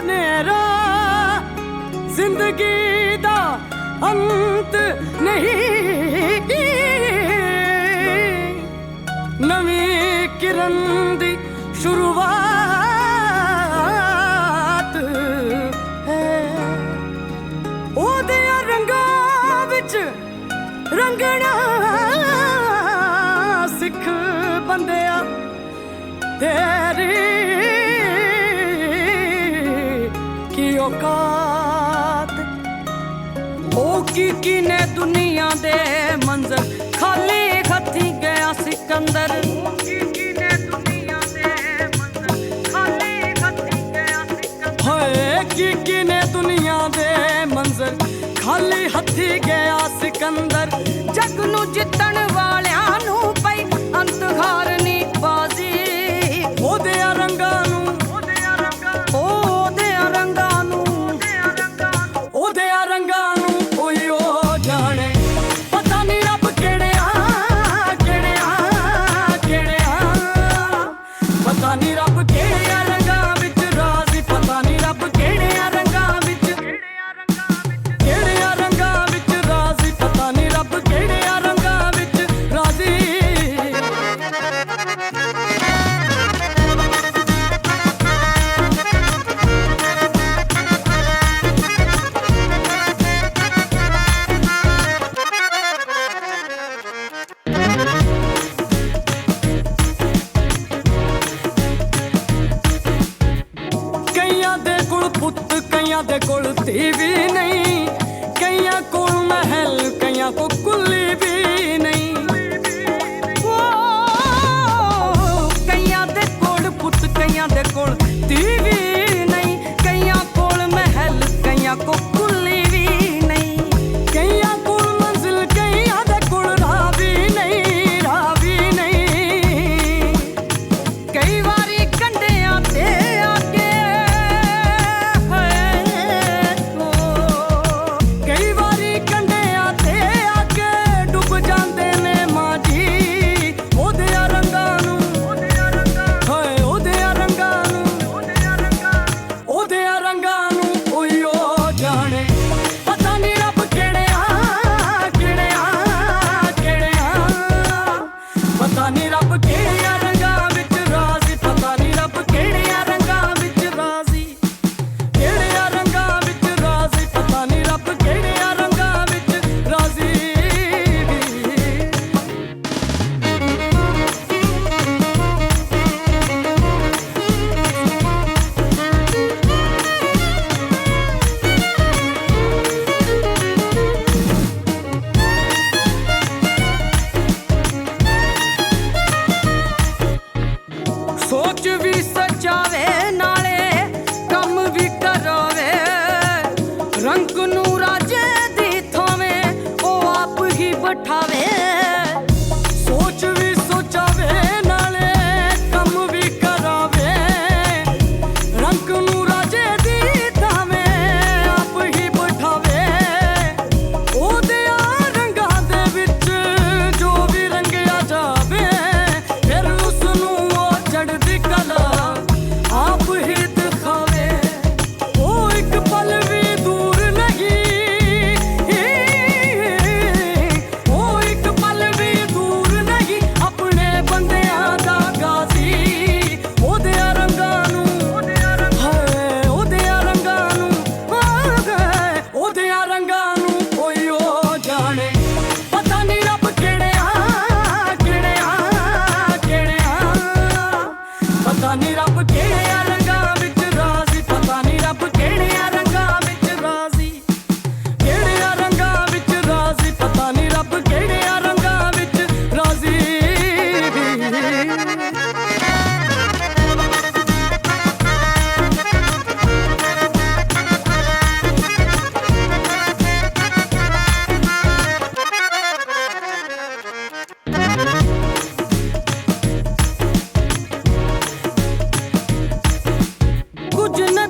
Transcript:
ਹਨੇਰਾ ਜ਼ਿੰਦਗੀ ਦਾ ਅੰਤ ਨਹੀਂ। ਨਵੀਂ ਕਿਰਨ ਦੀ ਸ਼ੁਰੂਆਤ ਹੈ। ਉਹਦੇ ਰੰਗਾਂ ਵਿੱਚ ਰੰਗਣਾ ਸਿੱਖ ਬੰਦਿਆ ਤੇਰੀ ਔਕਾਤ। ਉਹ ਕੀ ਕੀ ਨੇ ਦੁਨੀਆ ਦੇ ਮੰਜ਼ਰ। ਖਾਲੀ ਖੱਤੀ ਗਿਆ ਸਿਕੰਦਰ। ਉਹ ਕੀ ਕੀ ਨੇ ਦੁਨੀਆ ਦੇ ਮੰਜ਼ਰ। ਖਾਲੀ ਖੱਤੀ ਗਿਆ ਸਿਕੰਦਰ। ਹੋਏ, ਕੀ ਕੀ ਨੇ ਦੁਨੀਆ ਦੇ ਮੰਜ਼ਰ। ਖਾਲੀ ਹੱਥੀ ਗਿਆ ਸਿਕੰਦਰ। ਜਗ ਨੂੰ ਜਿੱਤਣ ਕਈਆਂ ਦੇ Anh đi đâu có chị? Do not?